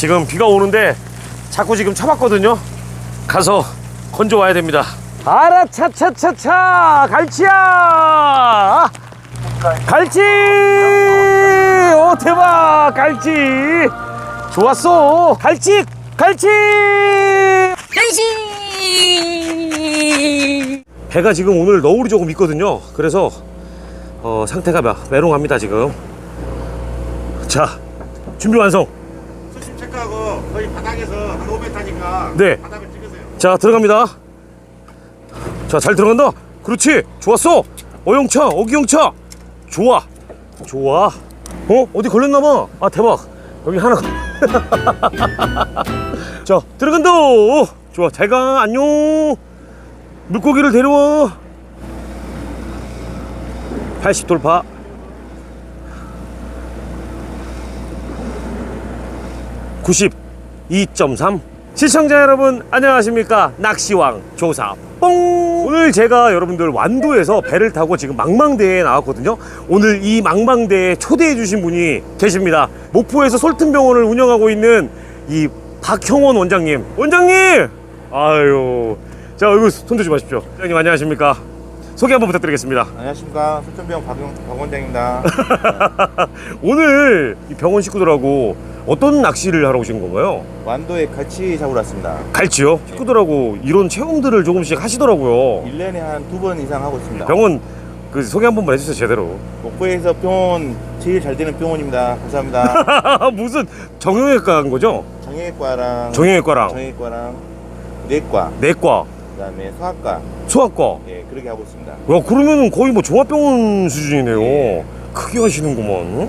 지금 비가 오는데 자꾸 지금 쳐봤거든요. 가서 건져 와야 됩니다. 아라 차차차차 갈치야 갈치 오 대박 갈치 좋았어 갈치 갈치 간식! 배가 지금 오늘 너울이 조금 있거든요. 그래서 어, 상태가 매- 메롱합니다 지금. 자 준비 완성. 거의 바닥에서 한 5m니까 네. 바닥을 찍으세요. 자 들어갑니다. 자 잘 들어간다. 그렇지 좋았어. 어영차 어기영차 좋아 좋아. 어 어디 걸렸나봐. 아 대박 여기 하나. 자 들어간다. 오, 좋아 잘 가 안녕. 물고기를 데려와. 80 돌파. 구십 2.3 시청자 여러분 안녕하십니까? 낚시왕 조사 뽕! 오늘 제가 여러분들 완도에서 배를 타고 지금 망망대에 나왔거든요. 오늘 이 망망대에 초대해 주신 분이 계십니다. 목포에서 솔튼병원을 운영하고 있는 이 박형원 원장님. 원장님! 아유 자 얼굴 손대 좀 하십시오. 원장님 안녕하십니까? 소개 한번 부탁드리겠습니다. 안녕하십니까? 수천병 박, 박 원장입니다. 오늘 이 병원 식구들하고 어떤 낚시를 하러 오신 건가요? 완도에 같이 잡으러 왔습니다. 갈치요? 식구들하고 이런 체험들을 조금씩 하시더라고요. 1년에 한 두 번 이상 하고 있습니다. 병원 그 소개 한 번만 해주세요 제대로. 목포에서 병원 제일 잘 되는 병원입니다. 감사합니다. 무슨 정형외과 한 거죠? 정형외과랑 정형외과랑 정형외과랑 내과 내과, 그다음에 소아과 소아과. 예 그렇게 하고 있습니다. 야 그러면은 거의 뭐 종합병원 수준이네요. 네. 크게 하시는구만.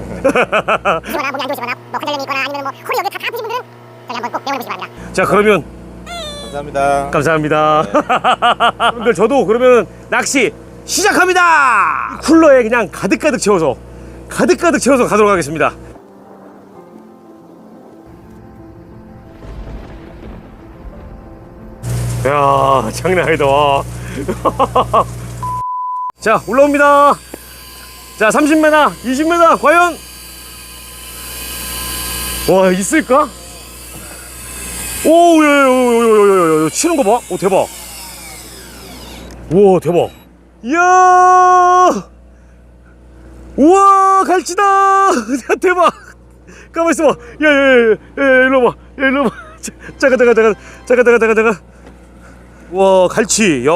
시거나 몸이 안 좋으시거나 뭐 관절염이 있거나 아니면 뭐 허리 여기 다 아프신 분들은 저희 한번 꼭 보시기 바랍니다. 자 그러면 감사합니다. 감사합니다. 여러분들 저도 그러면 낚시 시작합니다. 쿨러에 그냥 가득가득 채워서 가득가득 채워서 가도록 하겠습니다. 야 장난 아니다 와. 자 올라옵니다. 자 30m, 20m 과연 와 있을까? 오, 야, 야, 야, 야, 야, 야, 야, 치는 거 봐. 오, 대박. 우와, 대박. 이야! 우와, 갈치다! 야, 대박! 가만 있어봐. 야, 야, 야, 야, 야, 일로. 야, 일로 잠깐, 잠깐, 잠깐, 잠깐, 잠깐, 잠깐, 잠깐. 와, 갈치. 야,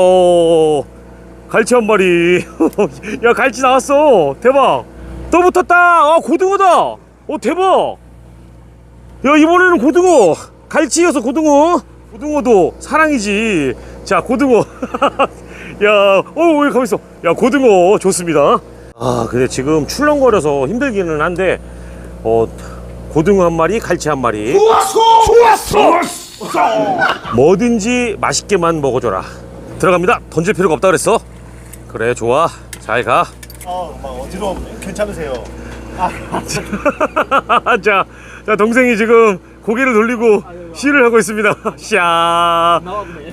갈치 한 마리. 야, 갈치 나왔어. 대박. 또 붙었다. 아, 고등어다. 오, 대박. 야 이번에는 고등어. 갈치여서 고등어. 고등어도 사랑이지. 자 고등어. 야어왜 가만 있어. 야 고등어. 좋습니다. 아 근데 지금 출렁거려서 힘들기는 한데 어 고등어 한 마리 갈치 한 마리. 좋았어! 좋았어! 뭐든지 맛있게만 먹어줘라. 들어갑니다. 던질 필요가 없다 그랬어 그래 좋아 잘가 어, 막 어지러워. 괜찮으세요? 자, 자 동생이 지금 고개를 돌리고 시를 하고 있습니다. 샤.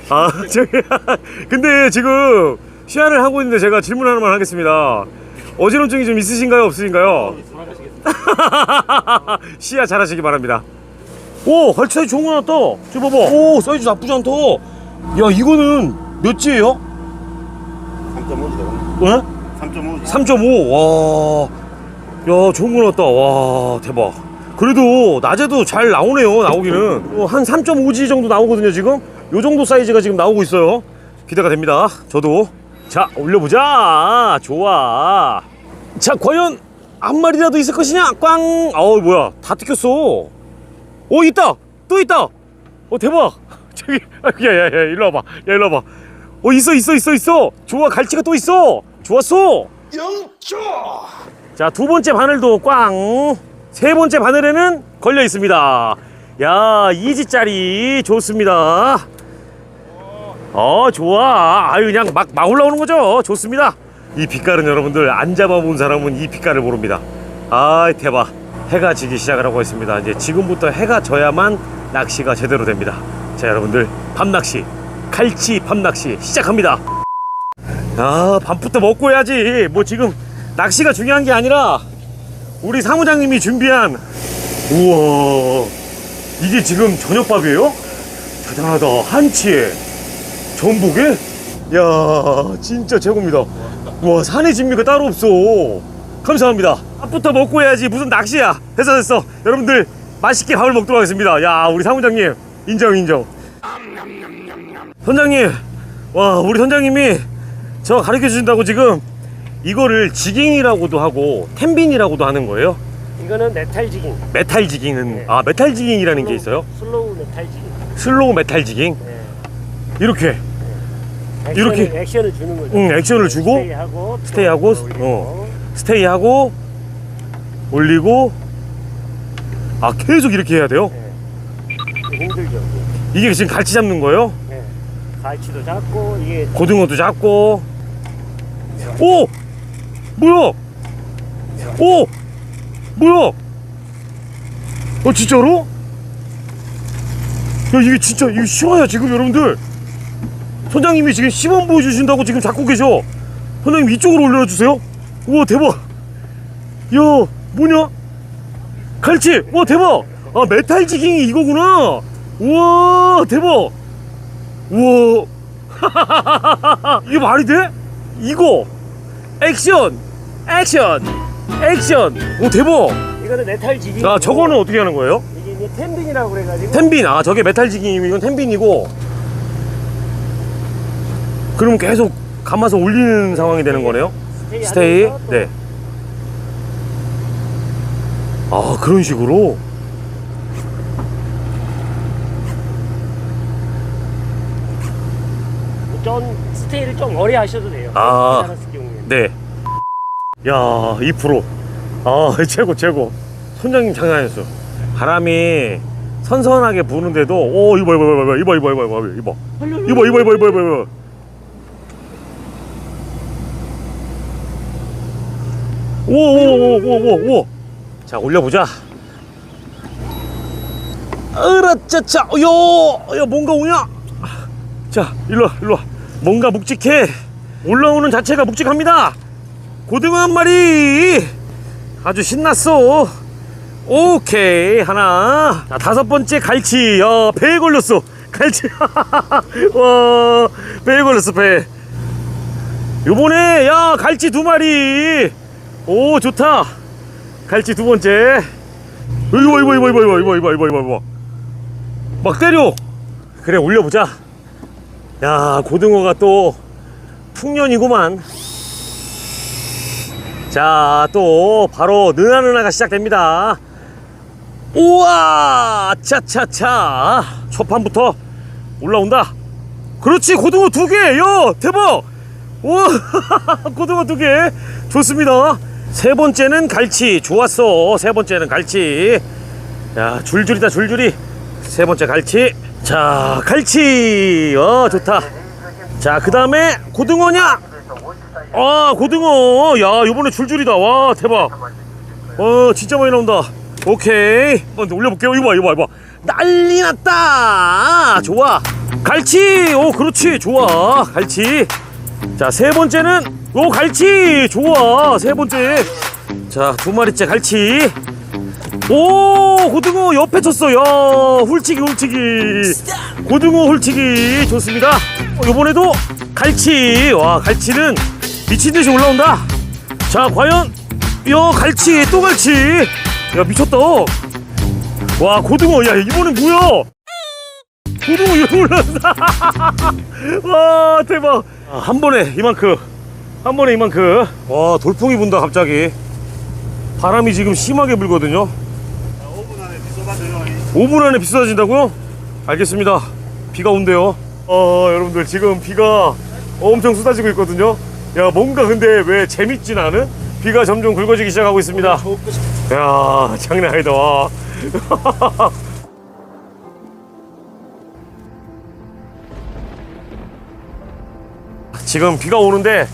아 저기 근데 지금 시야를 하고 있는데 제가 질문 하나만 하겠습니다. 어지럼증이 좀 있으신가요, 없으신가요? 시야 잘하시기 바랍니다. 오, 갈치 사이즈 좋은 거 나왔다. 저 봐봐. 오, 사이즈 나쁘지 않다. 야, 이거는 몇 지예요? 3.5죠. 네? 3.5. 3.5. 와. 야, 좋은 거 나왔다. 와, 대박. 그래도 낮에도 잘 나오네요. 나오기는. 어, 한 3.5G 정도 나오거든요, 지금. 요 정도 사이즈가 지금 나오고 있어요. 기대가 됩니다. 저도. 자, 올려보자. 좋아. 자, 과연 한 마리라도 있을 것이냐? 꽝. 어우, 뭐야. 다 뜯겼어. 오, 있다. 또 있다. 어, 대박. 저기, 야, 야, 야, 일로 와봐. 야, 일로 와봐. 어, 있어, 있어, 있어, 있어. 좋아, 갈치가 또 있어. 좋았어. 자, 두 번째 바늘도 꽝. 세 번째 바늘에는 걸려 있습니다. 야, 이지짜리 좋습니다. 어, 좋아. 아유, 그냥 막, 막 올라오는 거죠. 좋습니다. 이 빛깔은 여러분들 안 잡아본 사람은 이 빛깔을 모릅니다. 아, 대박. 해가 지기 시작을 하고 있습니다. 이제 지금부터 해가 져야만 낚시가 제대로 됩니다. 자, 여러분들 밤낚시, 갈치 밤낚시 시작합니다. 아 밥부터 먹고 해야지 뭐 지금 낚시가 중요한 게 아니라 우리 사무장님이 준비한 우와 이게 지금 저녁밥이에요? 대단하다. 한치에 전복에? 야 진짜 최고입니다. 와 산에 진미가 따로 없어. 감사합니다. 밥부터 먹고 해야지 무슨 낚시야. 됐어 됐어. 여러분들 맛있게 밥을 먹도록 하겠습니다. 야 우리 사무장님 인정 인정. 선장님 와 우리 선장님이 저 가르쳐 주신다고 지금 이거를 지깅이라고도 하고 텐빈이라고도 하는 거예요. 이거는 메탈 지깅. 메탈 지깅은 네. 아 메탈 지깅이라는 게 있어요. 슬로우 메탈 지깅. 슬로우 메탈 지깅 네. 이렇게 액션을, 이렇게? 액션을 주는 거죠. 응, 액션을 주고 스테이하고 또 스테이하고, 올리고. 어. 스테이하고 올리고 아 계속 이렇게 해야 돼요. 네. 힘들죠. 이게 지금 갈치 잡는 거예요? 네. 갈치도 잡고 이게 고등어도 잡고. 오! 뭐야? 오! 뭐야? 어 진짜로? 야 이게 진짜 이거 실화야 지금 여러분들. 선장님이 지금 시범 보여주신다고 지금 잡고 계셔. 선장님 이쪽으로 올려놔 주세요. 우와 대박. 야 뭐냐? 갈치! 와 대박. 아 메탈 지깅이 이거구나. 우와 대박 우와 이게 말이 돼? 이거 액션 액션 액션 오 대박 이거는 메탈 지깅. 아 저거는 어떻게 하는 거예요? 이게 이제 텐빈이라고 그래가지고 텐빈 아 저게 메탈 지깅이고 이건 텐빈이고 그럼 계속 감아서 올리는 상황이 되는 거네요? 스테이. 스테이 하면서 또 네. 아 그런 식으로 좀 스테이를 좀 오래 하셔도 돼요. 아. 경우에. 네. 야, 2%. 아, 최고, 최고. 선장님 장난 아니었어. 바람이 선선하게 부는데도, 오, 이거, 이거, 이거, 이거, 이거, 이거, 이거, 이거, 이거, 이거, 이거, 이거, 이거. 오, 오, 오, 오, 오, 오. 자, 올려보자. 으라짜짜, 요, 야, 뭔가 오냐? 자, 일로 와, 일로 와. 뭔가 묵직해. 올라오는 자체가 묵직합니다. 고등어 한 마리. 아주 신났어. 오케이, 하나. 자, 다섯 번째 갈치. 야, 배에 걸렸어. 갈치. 와, 배에 걸렸어, 배. 요번에, 야, 갈치 두 마리. 오, 좋다. 갈치 두 번째. 이거, 이거, 이거, 이거, 이거, 이거, 이거, 이거, 이거. 막 때려. 그래, 올려보자. 야 고등어가 또 풍년이구만. 자 또 바로 느나느나가 시작됩니다. 우와! 차차차! 첫 판부터 올라온다. 그렇지 고등어 두개야 대박! 우와 고등어 두 개! 좋습니다. 세 번째는 갈치. 좋았어. 세 번째는 갈치. 야 줄줄이다 줄줄이. 세 번째 갈치 자 갈치. 어 좋다. 자 그 다음에 고등어냐? 아 고등어. 야 요번에 줄줄이다. 와 대박. 어 진짜 많이 나온다. 오케이. 한번 올려볼게요. 이거 봐 이거 봐 이거 봐. 난리 났다. 좋아. 갈치. 오 그렇지. 좋아. 갈치. 자 세 번째는 오 갈치. 좋아. 세 번째. 자 두 마리째 갈치 오 고등어 옆에 쳤어. 야 훌치기 훌치기 고등어 훌치기 좋습니다. 어, 요번에도 갈치. 와 갈치는 미친듯이 올라온다. 자 과연 야 갈치. 또 갈치. 야 미쳤다. 와 고등어. 야 이번엔 뭐야? 고등어 이렇게 올라온다. 와 대박. 아, 한 번에 이만큼. 한 번에 이만큼. 와 돌풍이 분다 갑자기. 바람이 지금 심하게 불거든요 5분 안에 비쏟아진다고요? 알겠습니다. 비가 온대요. 어, 여러분들 지금 비가 엄청 쏟아지고 있거든요. 야, 뭔가 근데 왜 재밌진 않은? 비가 점점 굵어지기 시작하고 있습니다. 야, 장난 아니다. 와. 지금 비가 오는데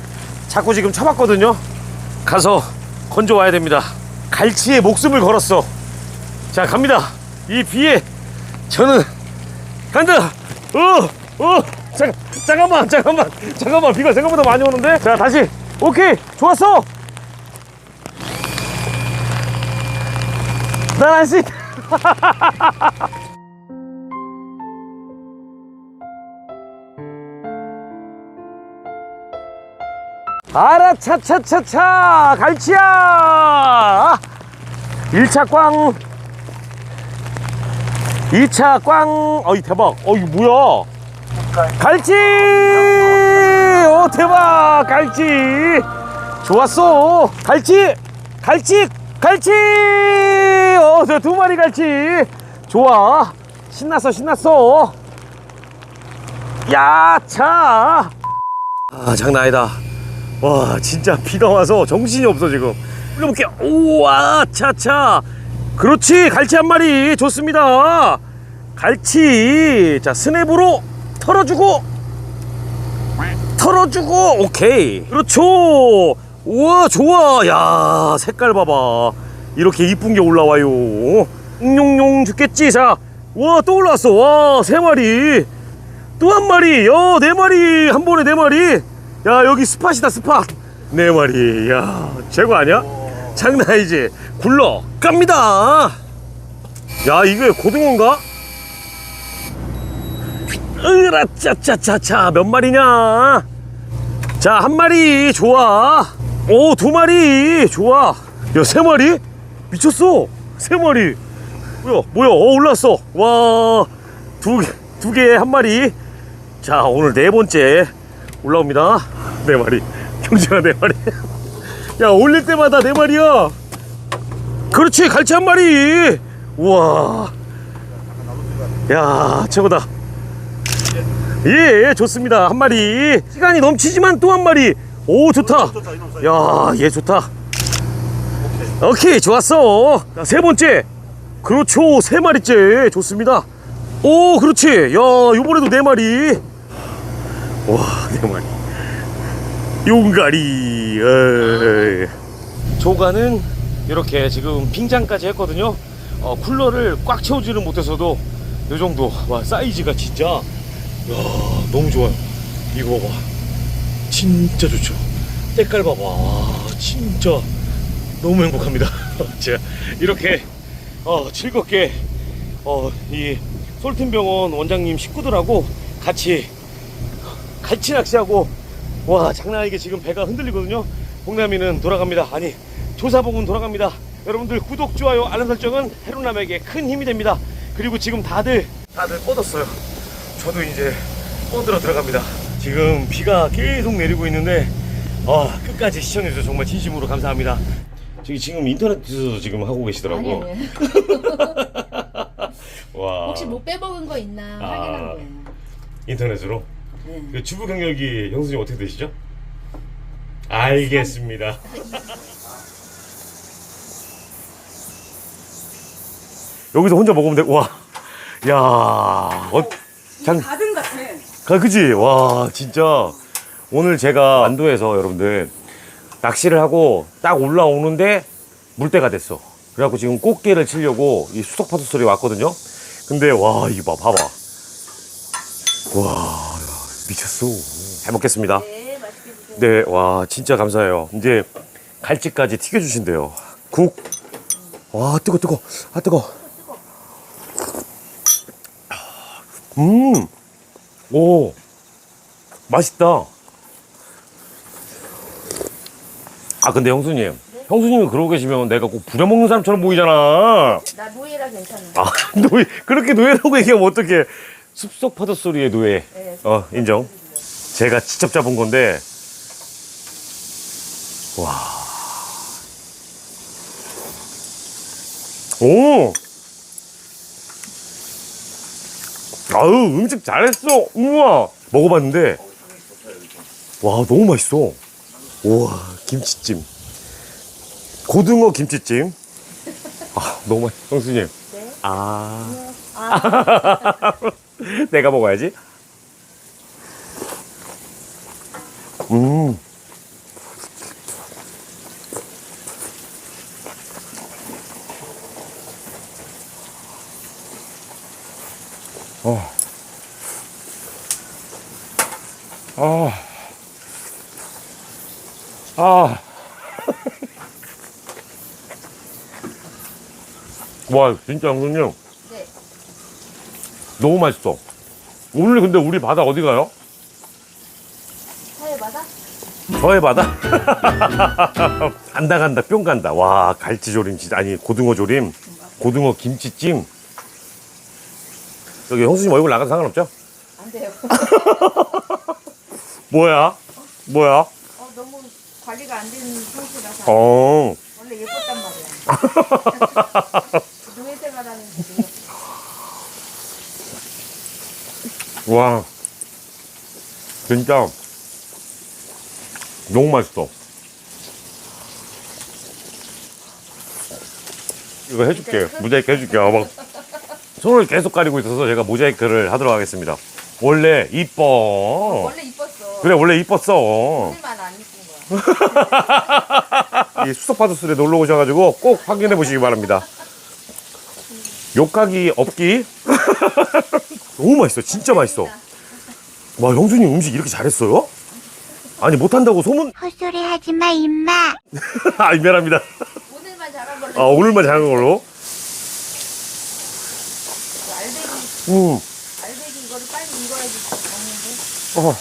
자꾸 지금 쳐봤거든요. 가서 건져 와야 됩니다. 갈치에 목숨을 걸었어. 자 갑니다. 이 비에 저는 간다. 어! 어! 잠깐, 잠깐만 잠깐만 잠깐만. 비가 생각보다 많이 오는데? 자 다시. 오케이 좋았어. 난 안식 알아 차차차차 갈치야! 아, 1차 꽝. 2차 꽝 어이 대박. 어이 뭐야? 갈치! 오 대박. 갈치. 좋았어. 갈치 갈치 갈치. 어 두 마리 갈치. 좋아. 신났어 신났어. 야 차. 아 장난 아니다. 와 진짜 비가 와서 정신이 없어 지금. 올려볼게요. 우와 차차 그렇지 갈치 한 마리. 좋습니다. 갈치. 자 스냅으로 털어주고 털어주고 오케이. 그렇죠. 우와 좋아. 야 색깔 봐봐. 이렇게 이쁜 게 올라와요. 용용용 죽겠지? 자 와 또 올라왔어. 와 세 마리. 또 한 마리. 야네 마리. 한 번에 네 마리. 야 여기 스팟이다 스팟. 네 마리. 야 최고 아니야 장난 아니지. 굴러 갑니다. 야 이게 고등어인가? 으라 짜짜짜짜 몇 마리냐? 자 한 마리 좋아. 오 두 마리 좋아. 야 세 마리? 미쳤어. 세 마리. 뭐야 뭐야? 어 올랐어. 와두개두 개에 한 마리. 자 오늘 네 번째 올라옵니다. 네 마리. 경진아 네 마리 야 올릴 때마다 네 마리야. 그렇지 갈치 한 마리. 우와. 야 최고다. 예, 예 좋습니다. 한 마리. 시간이 넘치지만 또 한 마리. 오 좋다. 야얘 좋다. 오케이 좋았어. 자, 세 번째. 그렇죠 세 마리째. 좋습니다. 오 그렇지. 야 요번에도 네 마리. 와네 마리 용가리. 에이. 조가는 이렇게 지금 빙장까지 했거든요. 어, 쿨러를 꽉 채우지는 못해서도 요 정도. 와 사이즈가 진짜. 야 너무 좋아요. 이거 봐봐. 진짜 좋죠. 때깔 봐봐. 와, 진짜 너무 행복합니다. 제가 이렇게 어, 즐겁게 어, 이 솔팀병원 원장님 식구들하고 같이 같이 낚시하고 와 장난 아니게 지금 배가 흔들리거든요. 봉남이는 돌아갑니다. 아니 조사봉은 돌아갑니다. 여러분들 구독 좋아요 알람 설정은 해로남에게 큰 힘이 됩니다. 그리고 지금 다들 다들 뻗었어요. 저도 이제 뻗으러 들어갑니다. 지금 비가 계속 내리고 있는데 아 끝까지 시청해주셔서 정말 진심으로 감사합니다. 저기 지금 인터넷에서 지금 하고 계시더라고. 아니. 와. 혹시 뭐 빼먹은 거 있나 아. 확인한 거예요. 인터넷으로? 네. 그 주부 경력이 형수님 어떻게 되시죠? 알겠습니다. 여기서 혼자 먹으면 돼. 와, 야, 어, 장, 가든 같아. 가 그지? 와, 진짜 오늘 제가 안도에서 여러분들 낚시를 하고 딱 올라오는데 물때가 됐어. 그래갖고 지금 꽃게를 치려고 이 수석 파도 소리 왔거든요. 근데 와, 이거 봐, 봐봐. 와, 미쳤어. 잘 먹겠습니다. 네, 맛있게 드세요. 네, 와, 진짜 감사해요. 이제 갈치까지 튀겨주신대요. 국. 와, 뜨거, 뜨거. 아, 뜨거. 음, 오, 맛있다. 아, 근데 형수님. 형수님이 그러고 계시면 내가 꼭 부려먹는 사람처럼 보이잖아. 나 노예라 괜찮아. 아, 노예, 그렇게 노예라고 얘기하면 어떡해. 숲속 파도 소리의 노예. 네. 어, 인정. 제가 직접 잡은 건데, 와. 오! 아유, 음식 잘했어. 우와. 먹어봤는데, 와, 너무 맛있어. 우와, 김치찜. 고등어 김치찜. 아, 너무 맛있어. 형수님. 네. 아. 내가 먹어야지. 음. 어. 아. 아. 와, 진짜 형수님. 네. 너무 맛있어. 오늘 근데 우리 바다 어디 가요? 사회 받아? 저의 바다 간다 간다 뿅 간다 와 갈치조림 진짜 아니 고등어 조림 고등어 김치찜 여기 형수님 얼굴 나가도 상관없죠? 안 돼요. 뭐야 뭐야 어, 너무 관리가 안 되는 상태라서 어 원래 예뻤단 말이야. 노예 생활하는 게 와 진짜 너무 맛있어. 이거 해줄게 모자이크 해줄게. 막 손을 계속 가리고 있어서 제가 모자이크를 하도록 하겠습니다. 원래 이뻐. 원래 이뻤어. 그래 원래 이뻤어. 오늘만 안 이쁜 거야. 이 수석파도스에 놀러 오셔가지고 꼭 확인해 보시기 바랍니다. 욕하기 없기 너무 맛있어 진짜 맛있어 와 형수님 음식 이렇게 잘했어요? 아니 못한다고 소문 헛소리 하지 마, 임마. 아 미안합니다 오늘만 잘한 걸로. 아 오늘만 잘한 걸로 알배기, 음. 알배기 이거를 빨리 익어야지 먹는데. 어.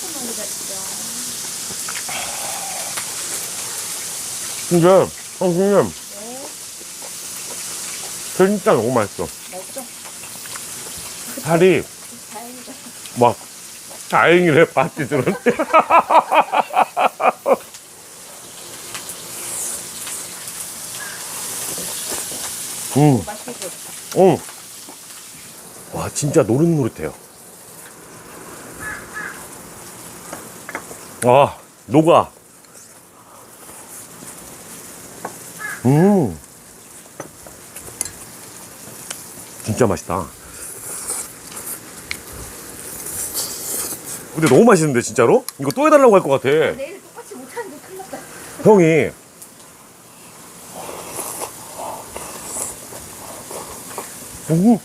조금만 기다리자. 근데 형수님 진짜 너무 맛있어? 살이. 막 다행이래 바티들은 음. 응. 와 진짜 노릇노릇해요. 아 녹아. 음. 진짜 맛있다. 근데 너무 맛있는데 진짜로? 이거 또 해달라고 할 것 같아. 내일 똑같이 못하는데 큰일 났다. 형이 오.